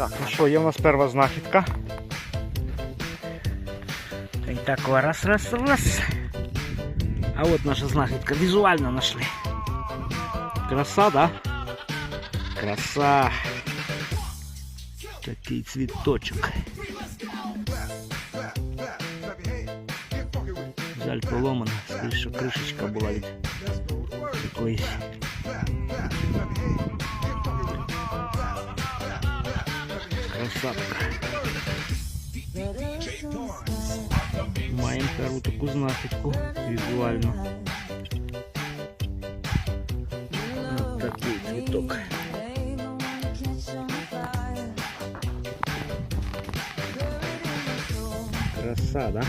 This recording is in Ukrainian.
Так, ну що, є в нас перша знахідка. І так, раз, раз, раз. А от наша знахідка. Візуально знайшли. Краса, да? Краса. Такий цвіточок. Жаль, поломана. Скоріше кришечка була від якоїсь. Краса така. Маємо першу таку знахідку візуально. Ось такий цвіток. Краса, да?